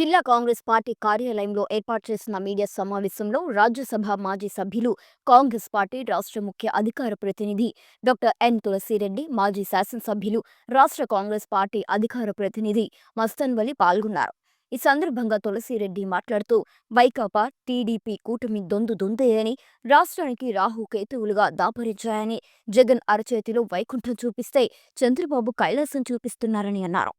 జిల్లా కాంగ్రెస్ పార్టీ కార్యాలయంలో ఏర్పాటు చేసిన మీడియా సమావేశంలో రాజ్యసభ మాజీ సభ్యులు కాంగ్రెస్ పార్టీ రాష్ట్ర ముఖ్య అధికార ప్రతినిధి డాక్టర్ ఎన్ తులసిరెడ్డి మాజీ శాసనసభ్యులు రాష్ట్ర కాంగ్రెస్ పార్టీ అధికార ప్రతినిధి మస్తన్వలి పాల్గొన్నారు. ఈ సందర్భంగా తులసిరెడ్డి మాట్లాడుతూ వైకాపా టీడీపీ కూటమి దొందు దొందేయని రాష్ట్రానికి రాహు కేతువులుగా దాపరించాయని జగన్ అరచేతిలో వైకుంఠం చూపిస్తే చంద్రబాబు కైలాసం చూపిస్తున్నారని అన్నారు.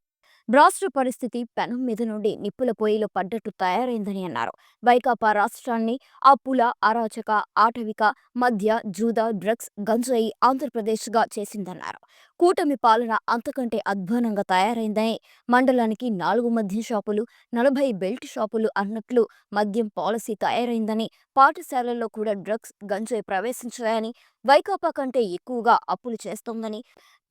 రాష్ట్ర పరిస్థితి పెనం మీద నుండి నిప్పుల పొయ్యిలో పడ్డట్టు తయారైందని అన్నారు. వైకాపా రాష్ట్రాన్ని అప్పుల అరాచక ఆటవిక మద్య జూదా డ్రగ్స్ గంజాయి ఆంధ్రప్రదేశ్గా చేసిందన్నారు. కూటమి పాలన అంతకంటే అధ్వానంగా తయారైందని మండలానికి నాలుగు మద్యం షాపులు నలభై బెల్ట్ షాపులు అన్నట్లు మద్యం పాలసీ తయారైందని పాఠశాలల్లో కూడా డ్రగ్స్ గంజాయి ప్రవేశించాయని వైకాపా కంటే ఎక్కువగా అప్పులు చేస్తోందని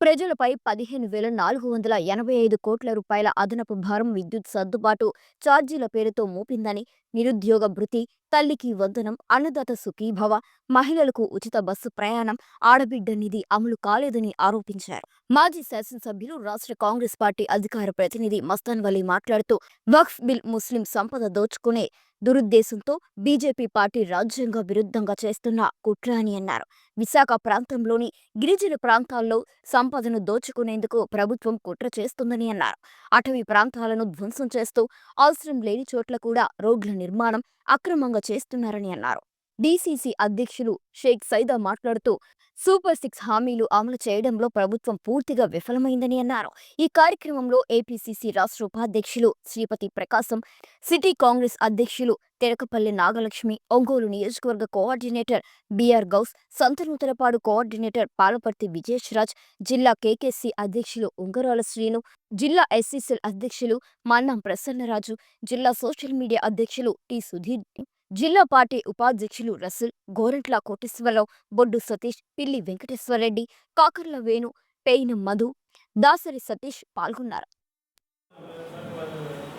ప్రజలపై పదిహేను వేల నాలుగు వందల ఎనభై ఐదు కోట్ల రూపాయల అదనపు భారం విద్యుత్ సర్దుబాటు ఛార్జీల పేరుతో మోపిందని నిరుద్యోగ భృతి తల్లికి వందనం అన్నదాత సుఖీభవ మహిళలకు ఉచిత బస్సు ప్రయాణం ఆడబిడ్డ నిధి అమలు కాలేదని ఆరోపించారు. మాజీ శాసనసభ్యులు రాష్ట్ర కాంగ్రెస్ పార్టీ అధికార ప్రతినిధి మస్తాన్ వలీ మాట్లాడుతూ వక్ఫ్ బిల్ ముస్లిం సంపద దోచుకునే దురుద్దేశంతో బీజేపీ పార్టీ రాజ్యాంగ విరుద్ధంగా చేస్తున్న కుట్ర అని అన్నారు. విశాఖ ప్రాంతంలోని గిరిజన ప్రాంతాల్లో సంపదను దోచుకునేందుకు ప్రభుత్వం కుట్ర చేస్తుందని అన్నారు. అటవీ ప్రాంతాలను ధ్వంసం చేస్తూ అవసరం లేని చోట్ల కూడా రోడ్ల నిర్మాణం అక్రమంగా చేస్తున్నారని అన్నారు. డీసీసీ అధ్యక్షులు షేక్ సైదా మాట్లాడుతూ సూపర్ సిక్స్ హామీలు అమలు చేయడంలో ప్రభుత్వం పూర్తిగా విఫలమైందని అన్నారు. ఈ కార్యక్రమంలో ఏపీసీసీ రాష్ట్ర ఉపాధ్యక్షులు శ్రీపతి ప్రకాశం సిటీ కాంగ్రెస్ అధ్యక్షులు తెరకపల్లి నాగలక్ష్మి ఒంగోలు నియోజకవర్గ coordinator B R Gouse Santhanuthalapadu coordinator Palaparthi Vijeshraj జిల్లా కేకేసీ అధ్యక్షులు ఉంగరాల శ్రీను జిల్లా ఎస్సీసీఎల్ అధ్యక్షులు మన్నం ప్రసన్నరాజు జిల్లా సోషల్ మీడియా అధ్యక్షులు టి సుధీర్ జిల్లా పార్టీ ఉపాధ్యక్షులు రసుల్ గోరంట్ల కోటేశ్వరరావు బొడ్డు సతీష్ పిల్లి వెంకటేశ్వరరెడ్డి కాకర్ల వేణు పేయిన మధు దాసరి సతీష్ పాల్గొన్నారు.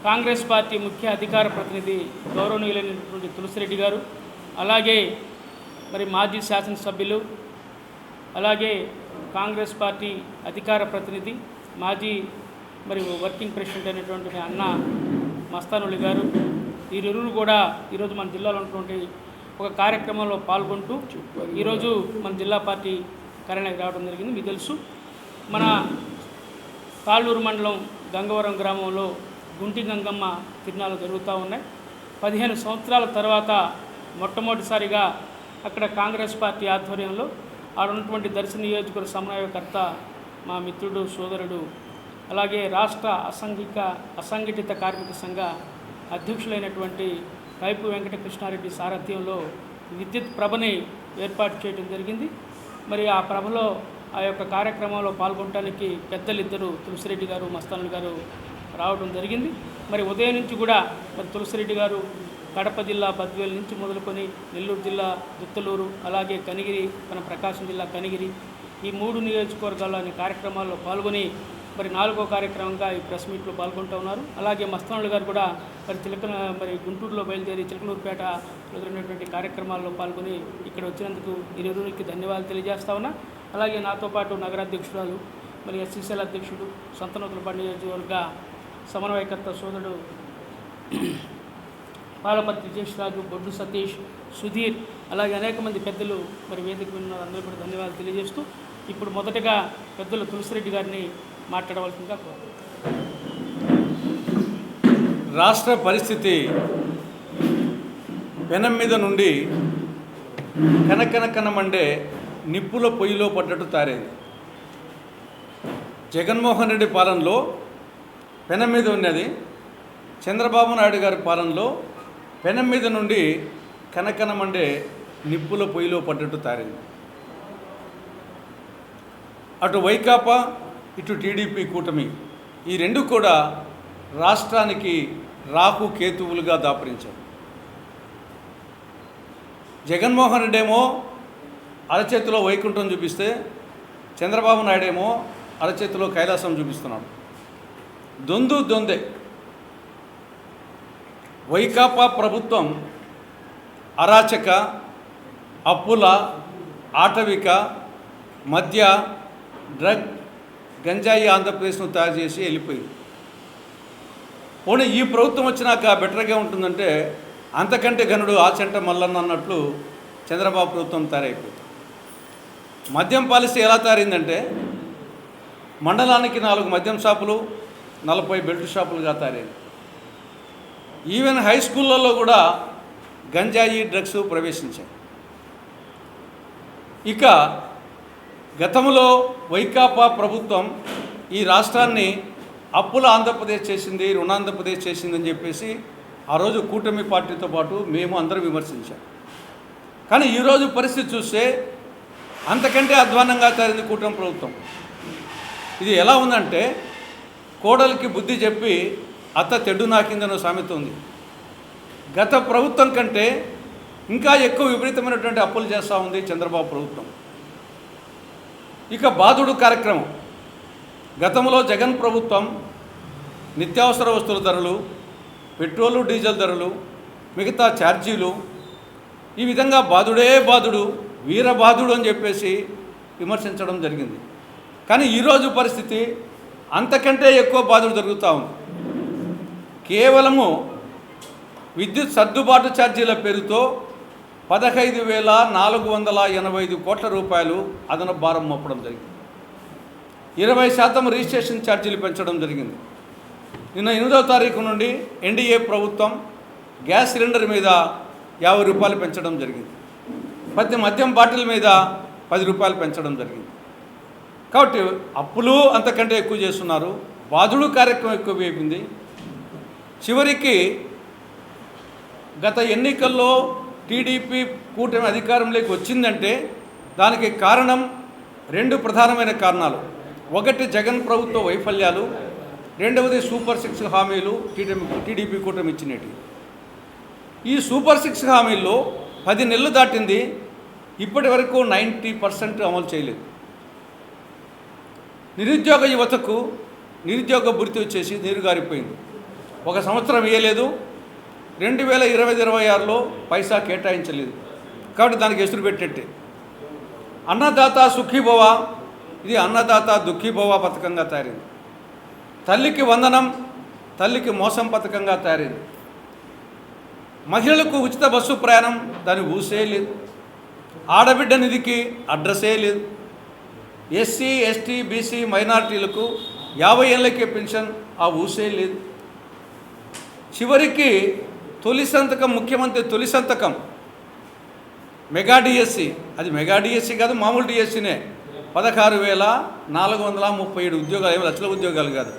కాంగ్రెస్ పార్టీ ముఖ్య అధికార ప్రతినిధి గౌరవనీయులైనటువంటి తులసిరెడ్డి గారు అలాగే మరి మాజీ శాసనసభ్యులు అలాగే కాంగ్రెస్ పార్టీ అధికార ప్రతినిధి మాజీ మరి వర్కింగ్ ప్రెసిడెంట్ అయినటువంటి అన్న మస్తానులి గారు వీరిరువురు కూడా ఈరోజు మన జిల్లాలో ఉన్నటువంటి ఒక కార్యక్రమంలో పాల్గొంటూ ఈరోజు మన జిల్లా పార్టీ కార్యాలయానికి రావడం జరిగింది. మీకు తెలుసు మన తాళ్ళూరు మండలం గంగవరం గ్రామంలో గుంటి గంగమ్మ తిరునాళ్ళు జరుగుతూ ఉన్నాయి. పదిహేను సంవత్సరాల తర్వాత మొట్టమొదటిసారిగా అక్కడ కాంగ్రెస్ పార్టీ ఆధ్వర్యంలో ఆడ ఉన్నటువంటి దర్శన నియోజకవర్గ సమన్వయకర్త మా మిత్రుడు సోదరుడు అలాగే రాష్ట్ర అసంఘిక అసంఘటిత కార్మిక సంఘ అధ్యక్షులైనటువంటి కైపు వెంకటకృష్ణారెడ్డి సారథ్యంలో విద్యుత్ ప్రభని ఏర్పాటు చేయడం జరిగింది. మరి ఆ ప్రభలో ఆ యొక్క కార్యక్రమంలో పాల్గొనడానికి పెద్దలిద్దరు తులసిరెడ్డి గారు మస్తానులు గారు రావడం జరిగింది. మరి ఉదయం నుంచి కూడా మరి తులసిరెడ్డి గారు కడప జిల్లా బద్వేలు నుంచి మొదలుకొని నెల్లూరు జిల్లా దుత్తలూరు అలాగే కనిగిరి మన ప్రకాశం జిల్లా కనిగిరి ఈ మూడు నియోజకవర్గాల్లోని కార్యక్రమాల్లో పాల్గొని మరి నాలుగో కార్యక్రమంగా ఈ ప్రెస్ మీట్లో పాల్గొంటూ ఉన్నారు. అలాగే మస్తానులు గారు కూడా మరి చిలక మరి గుంటూరులో బయలుదేరి చిలకలూరుపేట ఎదురైనటువంటి కార్యక్రమాల్లో పాల్గొని ఇక్కడ వచ్చినందుకు ఇరువురికి ధన్యవాదాలు తెలియజేస్తా ఉన్నా. అలాగే నాతో పాటు నగరాధ్యక్షురాలు మరి ఎస్సీసీఎల్ అధ్యక్షుడు సంతనూతలపాడు నియోజకవర్గ సమన్వయకర్త సోదరుడు పాలపత్రి విజేష్రాజు బొడ్డు సతీష్ సుధీర్ అలాగే అనేక మంది పెద్దలు మరి వేదిక విన్న అందరూ కూడా ధన్యవాదాలు తెలియజేస్తూ ఇప్పుడు మొదటగా పెద్దలు తులసిరెడ్డి గారిని మాట్లాడవలసిందిగా రాష్ట్ర పరిస్థితి పెనం మీద నుండి కనకన మండే నిప్పుల పొయ్యిలో పడ్డట్టు తారేది. జగన్మోహన్ రెడ్డి పాలనలో పెనం మీద ఉన్నది చంద్రబాబు నాయుడు గారి పాలనలో పెనం మీద నుండి కనకనమండే నిప్పుల పొయ్యిలో పడ్డట్టు తారింది. అటు వైకాపా ఇటు టీడీపీ కూటమి. ఈ రెండు కూడా రాష్ట్రానికి రాహు కేతువులుగా దాపరించారు జగన్మోహన్ రెడ్డి ఏమో అరచేతిలో వైకుంఠం చూపిస్తే చంద్రబాబు నాయుడు ఏమో అరచేతిలో కైలాసం చూపిస్తున్నాడు. దొందు దొందే. వైకాపా ప్రభుత్వం అరాచక అప్పుల ఆటవిక మద్య డ్రగ్ గంజాయి ఆంధ్రప్రదేశ్ను తయారు చేసి వెళ్ళిపోయింది. పోనీ ఈ ప్రభుత్వం వచ్చినాక బెటర్గా ఉంటుందంటే అంతకంటే గనుడు ఆ చెంట మల్లన్న అన్నట్లు చంద్రబాబు ప్రభుత్వం తయారైపోయింది. మద్యం పాలసీ ఎలా తయారైందంటే మండలానికి నాలుగు మద్యం షాపులు నలభై బెల్ట్ షాపులుగా తయారైంది. ఈవెన్ హై స్కూళ్ళల్లో కూడా గంజాయి డ్రగ్స్ ప్రవేశించాయి. ఇక గతంలో వైకాపా ప్రభుత్వం ఈ రాష్ట్రాన్ని అప్పుల ఆంధ్రప్రదేశ్ చేసింది రుణాంధ్రప్రదేశ్ చేసిందని చెప్పేసి ఆ రోజు కూటమి పార్టీతో పాటు మేము అందరం విమర్శించాం. కానీ ఈరోజు పరిస్థితి చూస్తే అంతకంటే అధ్వానంగా తయారైంది కూటమి ప్రభుత్వం. ఇది ఎలా ఉందంటే కోడలికి బుద్ధి చెప్పి అత్త తెడ్డు నాకిందనో సామెత ఉంది. గత ప్రభుత్వం కంటే ఇంకా ఎక్కువ విపరీతమైనటువంటి అప్పులు చేస్తూ ఉంది చంద్రబాబు ప్రభుత్వం. ఇక బాధుడు కార్యక్రమం. గతంలో జగన్ ప్రభుత్వం నిత్యావసర వస్తువుల ధరలు పెట్రోలు డీజిల్ ధరలు మిగతా ఛార్జీలు ఈ విధంగా బాధుడే బాధుడు వీరబాధుడు అని చెప్పేసి విమర్శించడం జరిగింది. కానీ ఈరోజు పరిస్థితి అంతకంటే ఎక్కువ బాధలు జరుగుతూ ఉంది. కేవలము విద్యుత్ సర్దుబాటు ఛార్జీల పేరుతో పదహైదు వేల నాలుగు వందల ఎనభై ఐదు కోట్ల రూపాయలు అదనపు భారం మోపడం జరిగింది. ఇరవై శాతం రిజిస్ట్రేషన్ ఛార్జీలు పెంచడం జరిగింది. నిన్న ఎనిమిదవ తారీఖు నుండి ఎన్డీఏ ప్రభుత్వం గ్యాస్ సిలిండర్ మీద యాభై రూపాయలు పెంచడం జరిగింది. ప్రతి మద్యం బాటిల్ మీద పది రూపాయలు పెంచడం జరిగింది. కాబట్టి అప్పులు అంతకంటే ఎక్కువ చేస్తున్నారు. బాధుడు కార్యక్రమం ఎక్కువ అయిపోయింది. చివరికి గత ఎన్నికల్లో టీడీపీ కూటమి అధికారంలోకి వచ్చిందంటే దానికి కారణం రెండు ప్రధానమైన కారణాలు. ఒకటి జగన్ ప్రభుత్వ వైఫల్యాలు రెండవది సూపర్ సిక్స్ హామీలు టీడీపీ టీడీపీ కూటమి ఇచ్చినవి ఈ సూపర్ సిక్స్ హామీల్లో పది నెలలు దాటింది ఇప్పటి వరకు నైంటీ పర్సెంట్ అమలు చేయలేదు. నిరుద్యోగ యువతకు నిరుద్యోగ భృతి వచ్చేసి నీరుగారిపోయింది ఒక సంవత్సరం వేయలేదు రెండు వేల ఇరవై ఇరవై ఆరులో పైసా కేటాయించలేదు. కాబట్టి దానికి ఎసురు పెట్టేట్టే అన్నదాత సుఖీభవ ఇది అన్నదాత దుఃఖీభవ పథకంగా తయారైంది. తల్లికి వందనం తల్లికి మోసం పథకంగా తయారైంది. మహిళలకు ఉచిత బస్సు ప్రయాణం దాని ఊసే లేదు. ఆడబిడ్డ నిధికి అడ్రస్సే లేదు. ఎస్సీ ఎస్టీ బీసీ మైనార్టీలకు యాభై ఏళ్ళకే పెన్షన్ ఆ ఊసే లేదు. చివరికి తొలి సంతకం ముఖ్యమంత్రి తొలి సంతకం. మెగా డిఎస్సి అది మెగా డిఎస్సి కాదు మామూలు డిఎస్సినే పదహారు వేల నాలుగు వందల ముప్పై ఏడు ఉద్యోగాలు ఏమి లక్షల ఉద్యోగాలు కాదు.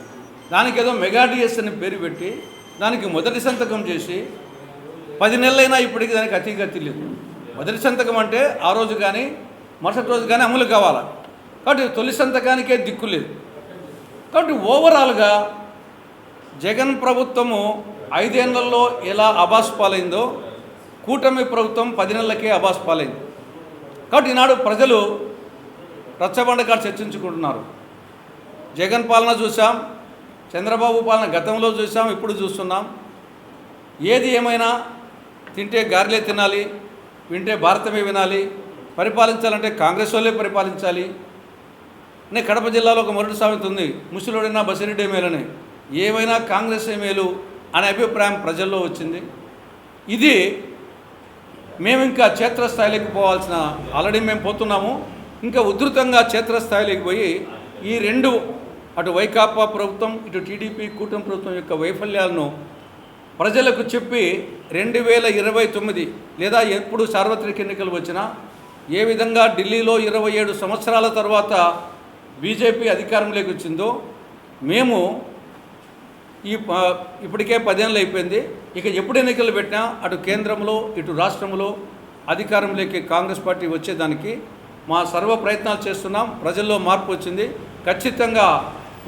దానికి ఏదో మెగా డిఎస్ అని పేరు పెట్టి దానికి మొదటి సంతకం చేసి పది నెలలైనా ఇప్పటికీ దానికి అతిగతి లేదు. మొదటి సంతకం అంటే ఆ రోజు కానీ మరుసటి రోజు కానీ అమలు కావాలి? కాబట్టి తొలి సంతకానికే దిక్కు లేదు. కాబట్టి ఓవరాల్గా జగన్ ప్రభుత్వము ఐదేళ్ళలో ఎలా అబాస్ పాలైందో కూటమి ప్రభుత్వం పది నెలలకే అబాస్ పాలైంది. కాబట్టి ఈనాడు ప్రజలు రచ్చబండగా చర్చించుకుంటున్నారు. జగన్ పాలన చూసాం చంద్రబాబు పాలన గతంలో చూసాం ఇప్పుడు చూస్తున్నాం. ఏది ఏమైనా తింటే గారెలే తినాలి వింటే భారతమే వినాలి పరిపాలించాలంటే కాంగ్రెస్ వాళ్ళే పరిపాలించాలి. నే కడప జిల్లాలో ఒక మొరటి సామెత ఉంది ముసలుడైనా బసిరెడ్డి మేలని ఏమైనా కాంగ్రెస్ మేలు అనే అభిప్రాయం ప్రజల్లో వచ్చింది. ఇది మేము ఇంకా క్షేత్రస్థాయిలోకి పోవాల్సిన ఆల్రెడీ మేము పోతున్నాము. ఇంకా ఉధృతంగా క్షేత్రస్థాయిలోకి పోయి ఈ రెండు అటు వైకాపా ప్రభుత్వం ఇటు టీడీపీ కూటమి ప్రభుత్వం యొక్క వైఫల్యాలను ప్రజలకు చెప్పి రెండు వేల ఇరవై తొమ్మిది లేదా ఎప్పుడు సార్వత్రిక ఎన్నికలు వచ్చినా ఏ విధంగా ఢిల్లీలో ఇరవై ఏడు సంవత్సరాల తర్వాత బీజేపీ అధికారంలోకి వచ్చిందో మేము ఈ ఇప్పటికే పదేళ్ళు అయిపోయింది. ఇక ఎప్పుడు ఎన్నికలు పెట్టినా అటు కేంద్రంలో ఇటు రాష్ట్రంలో అధికారంలోకి కాంగ్రెస్ పార్టీ వచ్చేదానికి మా సర్వ ప్రయత్నాలు చేస్తున్నాం. ప్రజల్లో మార్పు వచ్చింది. ఖచ్చితంగా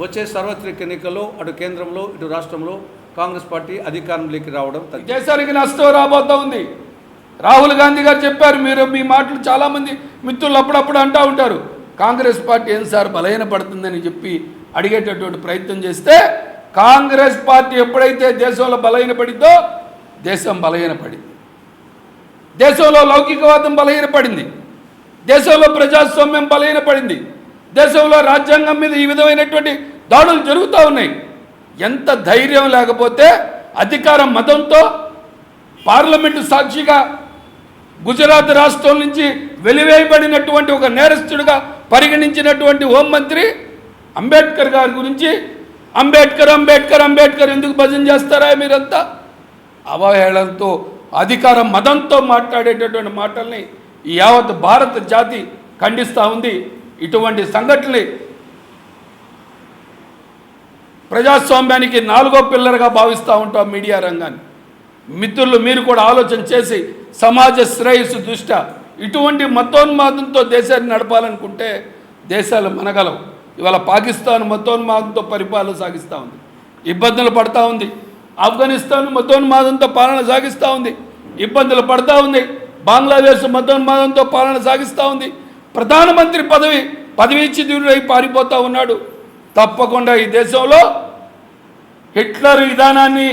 వచ్చే సార్వత్రిక ఎన్నికల్లో అటు కేంద్రంలో ఇటు రాష్ట్రంలో కాంగ్రెస్ పార్టీ అధికారంలోకి రావడం దేశానికి నష్టం రాబోతా ఉంది. రాహుల్ గాంధీ గారు చెప్పారు మీరు మీ మాటలు చాలామంది మిత్రులు అప్పుడప్పుడు అంటూ ఉంటారు. కాంగ్రెస్ పార్టీ ఏం సార్ బలహీనపడుతుందని చెప్పి అడిగేటటువంటి ప్రయత్నం చేస్తే కాంగ్రెస్ పార్టీ ఎప్పుడైతే దేశంలో బలహీనపడిందో దేశం బలహీనపడింది. దేశంలో లౌకికవాదం బలహీనపడింది. దేశంలో ప్రజాస్వామ్యం బలహీనపడింది. దేశంలో రాజ్యాంగం మీద ఈ విధమైనటువంటి దాడులు జరుగుతూ ఉన్నాయి. ఎంత ధైర్యం లేకపోతే అధికార మతంతో పార్లమెంటు సాక్షిగా గుజరాత్ రాష్ట్రం నుంచి వెలివేయబడినటువంటి ఒక నేరస్తుడిగా పరిగణించినటువంటి హోంమంత్రి అంబేద్కర్ గారి గురించి అంబేద్కర్ అంబేద్కర్ అంబేద్కర్ ఎందుకు భజన చేస్తారా మీరంతా? అవహేళనతో అధికార మదంతో మాట్లాడేటటువంటి మాటల్ని ఈ యావత్ భారత జాతి ఖండిస్తూ ఉంది. ఇటువంటి సంఘటనలు ప్రజాస్వామ్యానికి నాలుగో పిల్లర్గా భావిస్తూ ఉంటాం మీడియా రంగాన్ని. మిత్రులు మీరు కూడా ఆలోచన చేసి సమాజ శ్రేయస్సు దృష్ట్యా ఇటువంటి మతోన్మాదంతో దేశాన్ని నడపాలనుకుంటే దేశాలు మనగలవు. ఇవాళ పాకిస్తాన్ మతోన్మాదంతో పరిపాలన సాగిస్తూ ఉంది. ఇబ్బందులు పడతా ఉంది. ఆఫ్ఘనిస్తాన్ మతోన్మాదంతో పాలన సాగిస్తూ ఉంది. ఇబ్బందులు పడతా ఉంది. బంగ్లాదేశ్ మతోన్మాదంతో పాలన సాగిస్తూ ఉంది. ప్రధానమంత్రి పదవి పదవి ఇచ్చి దూరుడై పారిపోతూ ఉన్నాడు. తప్పకుండా ఈ దేశంలో హిట్లర్ విధానాన్ని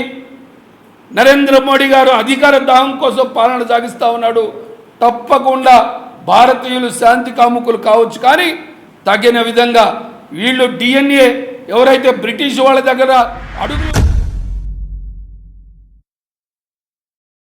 నరేంద్ర మోడీ గారు అధికార దాహం కోసం పాలన సాగిస్తూ ఉన్నాడు. తప్పకుండా భారతీయులు శాంతి కాముకులు కావచ్చు కానీ తగిన విధంగా వీళ్ళు డిఎన్ఏ ఎవరైతే బ్రిటిష్ వాళ్ళ దగ్గర అడుగులు